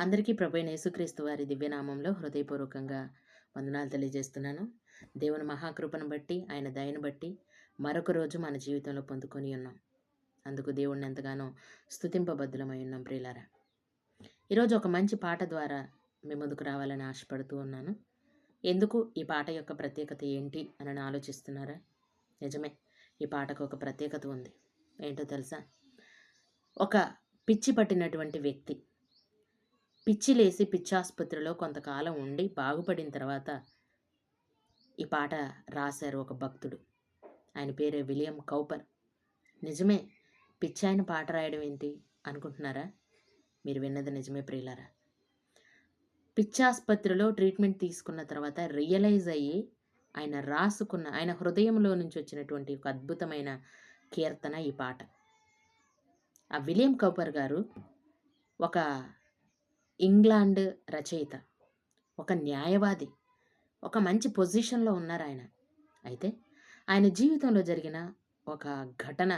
అందరికీ ప్రభైన యేసుక్రీస్తు వారి దివ్యనామంలో హృదయపూర్వకంగా వందనాలు తెలియజేస్తున్నాను. దేవుని మహాకృపను బట్టి ఆయన దయను బట్టి మరొక రోజు మన జీవితంలో పొందుకొని ఉన్నాం. అందుకు దేవుణ్ణి ఎంతగానో స్థుతింపబద్ధులమై ఉన్నాం ప్రియులారా. ఈరోజు ఒక మంచి పాట ద్వారా మీ ముందుకు రావాలని ఆశపడుతూ ఉన్నాను. ఎందుకు? ఈ పాట యొక్క ప్రత్యేకత ఏంటి అని ఆలోచిస్తున్నారా? నిజమే ఈ పాటకు ఒక ప్రత్యేకత ఉంది. ఏంటో తెలుసా? ఒక పిచ్చి పట్టినటువంటి వ్యక్తి పిచ్చిలేసి పిచ్చాసుపత్రిలో కొంతకాలం ఉండి బాగుపడిన తర్వాత ఈ పాట రాశారు ఒక భక్తుడు. ఆయన పేరే విలియం కౌపర్. నిజమే పిచ్చి ఆయన పాట రాయడం ఏంటి అనుకుంటున్నారా? మీరు విన్నది నిజమే ప్రియులారా. పిచ్చాసుపత్రిలో ట్రీట్మెంట్ తీసుకున్న తర్వాత రియలైజ్ అయ్యి ఆయన రాసుకున్న ఆయన హృదయంలో నుంచి వచ్చినటువంటి ఒక అద్భుతమైన కీర్తన ఈ పాట. ఆ విలియం కౌపర్ గారు ఒక ఇంగ్లాండ్ రచయిత ఒక న్యాయవాది ఒక మంచి పొజిషన్లో ఉన్నారు ఆయన. అయితే ఆయన జీవితంలో జరిగిన ఒక ఘటన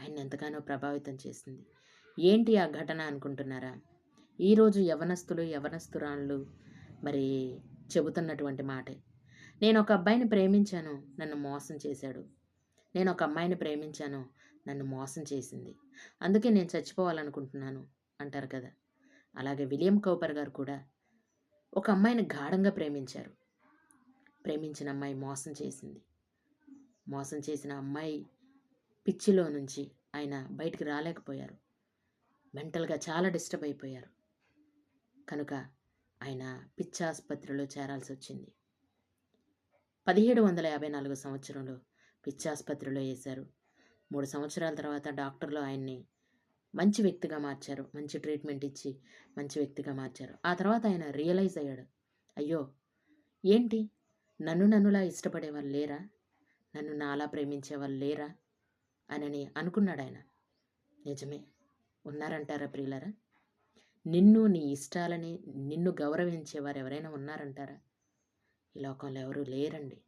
ఆయన ఎంతగానో ప్రభావితం చేసింది. ఏంటి ఆ ఘటన అనుకుంటున్నారా? ఈరోజు యవనస్తులు యవనస్తురాళ్ళు మరి చెబుతున్నటువంటి మాటే. నేను ఒక అబ్బాయిని ప్రేమించాను నన్ను మోసం చేశాడు. నేను ఒక అమ్మాయిని ప్రేమించాను నన్ను మోసం చేసింది. అందుకే నేను చచ్చిపోవాలనుకుంటున్నాను అంటారు కదా. అలాగే విలియం కౌపర్ గారు కూడా ఒక అమ్మాయిని గాఢంగా ప్రేమించారు. ప్రేమించిన అమ్మాయి మోసం చేసింది. మోసం చేసిన అమ్మాయి పిచ్చిలో నుంచి ఆయన బయటికి రాలేకపోయారు. మెంటల్గా చాలా డిస్టర్బ్ అయిపోయారు. కనుక ఆయన పిచ్చాసుపత్రిలో చేరాల్సి వచ్చింది. పదిహేడు వందల యాభై నాలుగు సంవత్సరంలో పిచ్చాసుపత్రిలో వేశారు. మూడు సంవత్సరాల తర్వాత డాక్టర్లు ఆయన్ని మంచి వ్యక్తిగా మార్చారు. మంచి ట్రీట్మెంట్ ఇచ్చి మంచి వ్యక్తిగా మార్చారు. ఆ తర్వాత ఆయన రియలైజ్ అయ్యాడు. అయ్యో! ఏంటి? నన్ను నన్నులా ఇష్టపడే వాళ్ళు లేరా? నన్ను నాలా ప్రేమించే వాళ్ళు లేరా? అని అనుకున్నాడు ఆయన. నిజమే. ఉన్నారంటారా ప్రియులరా? నిన్ను నీ ఇష్టాలని నిన్ను గౌరవించేవారు ఎవరైనా ఉన్నారంటారా? ఈ లోకంలో ఎవరూ లేరండి.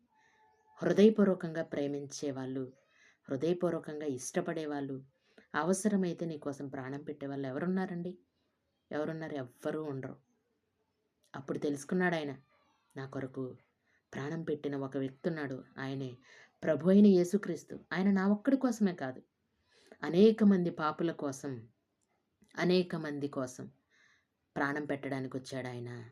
హృదయపూర్వకంగా ప్రేమించే వాళ్ళు హృదయపూర్వకంగా ఇష్టపడేవాళ్ళు అవసరమైతే నీకోసం ప్రాణం పెట్టే వాళ్ళు ఎవరున్నారండి? ఎవరున్నారు? ఎవ్వరూ ఉండరు. అప్పుడు తెలుసుకున్నాడు ఆయన నా కొరకు ప్రాణం పెట్టిన ఒక వ్యక్తి ఉన్నాడు ఆయనే ప్రభు అయిన యేసుక్రీస్తు. ఆయన నా ఒక్కడి కోసమే కాదు. అనేక మంది పాపుల కోసం అనేక మంది కోసం ప్రాణం పెట్టడానికి వచ్చాడు ఆయన.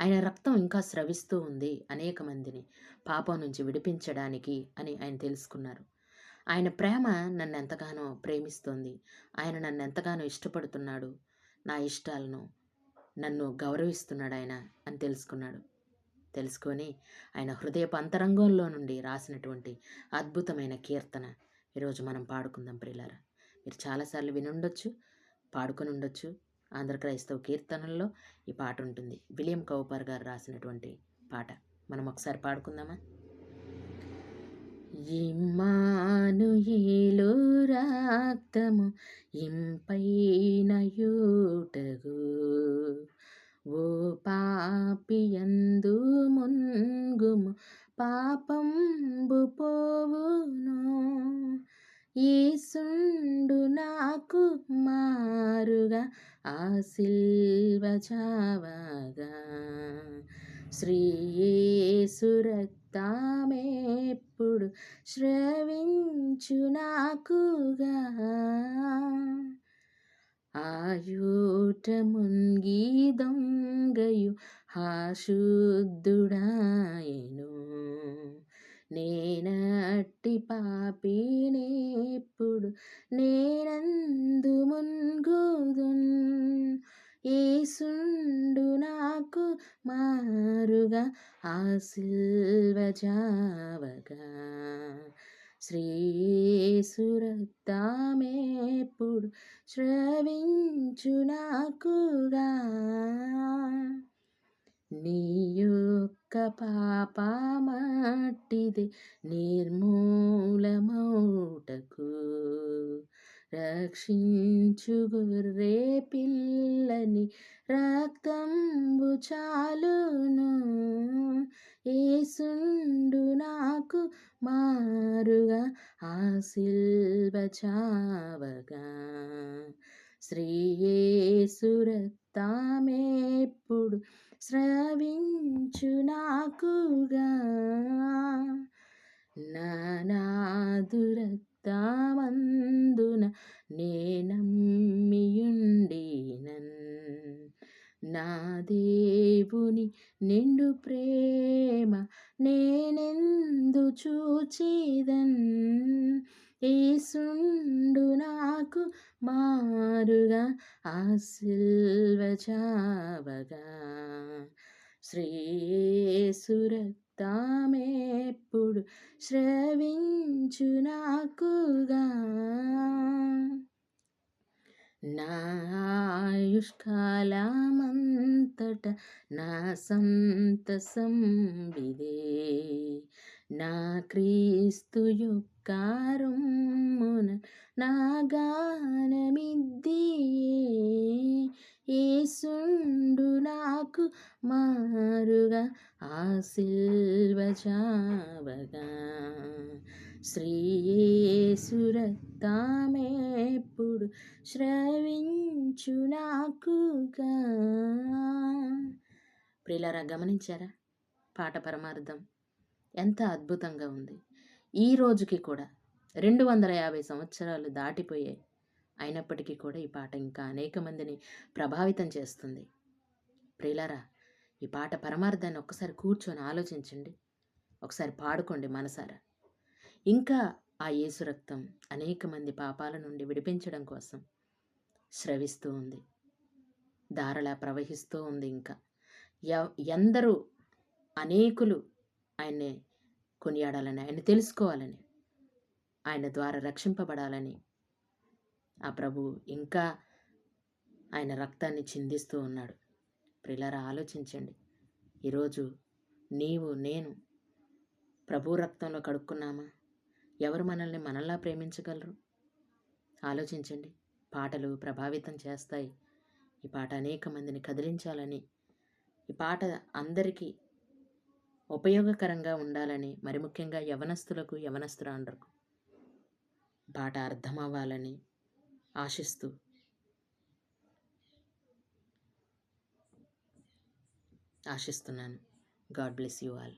ఆయన రక్తం ఇంకా స్రవిస్తూ ఉంది అనేక మందిని పాపం నుంచి విడిపించడానికి అని ఆయన తెలుసుకున్నారు. ఆయన ప్రేమ నన్ను ఎంతగానో ప్రేమిస్తోంది. ఆయన నన్ను ఎంతగానో ఇష్టపడుతున్నాడు. నా ఇష్టాలను నన్ను గౌరవిస్తున్నాడు ఆయన అని తెలుసుకున్నాడు. తెలుసుకొని ఆయన హృదయపు అంతరంగంలో నుండి రాసినటువంటి అద్భుతమైన కీర్తన ఈరోజు మనం పాడుకుందాం ప్రియులారా. మీరు చాలాసార్లు వినుండొచ్చు పాడుకొని ఉండొచ్చు ఆంధ్ర క్రైస్తవ కీర్తనల్లో ఈ పాట ఉంటుంది. విలియం కౌపర్ గారు రాసినటువంటి పాట. మనం ఒకసారి పాడుకుందామా? ఇమ్మానుయేలు రాక్తము ఇంపైన యూటగు ఓ పాపియందు మున్గుము పాపంబు పోవును. ఈసుండు నాకు మారుగా ఆ సిల్వ చావగా. శ్రీయేసు రక్తమేప్పుడు శ్రవించు నాకుగా. ఆయూట మున్గి దొంగయు హాశుద్ధుడాయను. నేనట్టి పాపి నేప్పుడు నేనందు మున్గుదున్. ఏసుండు నాకు మారుగా ఆ సిల్వ శ్రీసురక్తమేప్పుడు శ్రవించు నాకుగా. నీ యొక్క పాపమట్టిది నిర్మూలమౌటకు. రక్షించు గుర్రే పిల్లని రక్తంబు చాలును. ఏసుండు నాకు మారుగా ఆ సిల్వ చావగా. శ్రీయేసురక్తమేప్పుడు స్రవించు నాకుగా. నాదురక్తమందున నేనమ్మియుండేనన్ నా దేవుని నిండు ప్రేమ నేనెందు చూచేదన్? ఏసుండు నాకు మారుగా ఆ సిల్వ తామేప్పుడు శ్రవించు నాకుగా. నాయుష్కాలమంతట నా సంతసం విదే. నా క్రీస్తు యొక్క రొమ్మున నా గానమిద్దియే. ఏసుండు నాకు మా ఆ సిల్వ శ్రవించు నాకుగా. ప్రిలరా గమనించారా? పాట పరమార్థం ఎంత అద్భుతంగా ఉంది. ఈ రోజుకి కూడా రెండు వందల యాభై సంవత్సరాలు దాటిపోయాయి. అయినప్పటికీ కూడా ఈ పాట ఇంకా అనేక మందిని ప్రభావితం చేస్తుంది. ప్రిలరా ఈ పాట పరమార్థాన్ని ఒక్కసారి కూర్చొని ఆలోచించండి. ఒకసారి పాడుకోండి మనసారా. ఇంకా ఆ యేసు రక్తం అనేక మంది పాపాల నుండి విడిపించడం కోసం స్రవిస్తూ ఉంది. దారలా ప్రవహిస్తూ ఉంది ఇంకా. ఎ- ఎందరూ అనేకులు ఆయన్ని కొనియాడాలని ఆయన తెలుసుకోవాలని ఆయన ద్వారా రక్షింపబడాలని ఆ ప్రభు ఇంకా ఆయన రక్తాన్ని చిందిస్తూ ఉన్నాడు. ప్రిలారా ఆలోచించండి. ఈరోజు నీవు నేను ప్రభు రక్తంలో కడుక్కున్నామా? ఎవరు మనల్ని మనల్లా ప్రేమించగలరు? ఆలోచించండి. పాటలు ప్రభావితం చేస్తాయి. ఈ పాట అనేక మందిని కదిలించాలని ఈ పాట అందరికీ ఉపయోగకరంగా ఉండాలని మరి ముఖ్యంగా యవనస్తులకు యవనస్తురాండ్రకు. పాట అర్థం అవ్వాలని ఆశిస్తూ ఆశిస్తున్నాను గాడ్ బ్లెస్ యూ ఆల్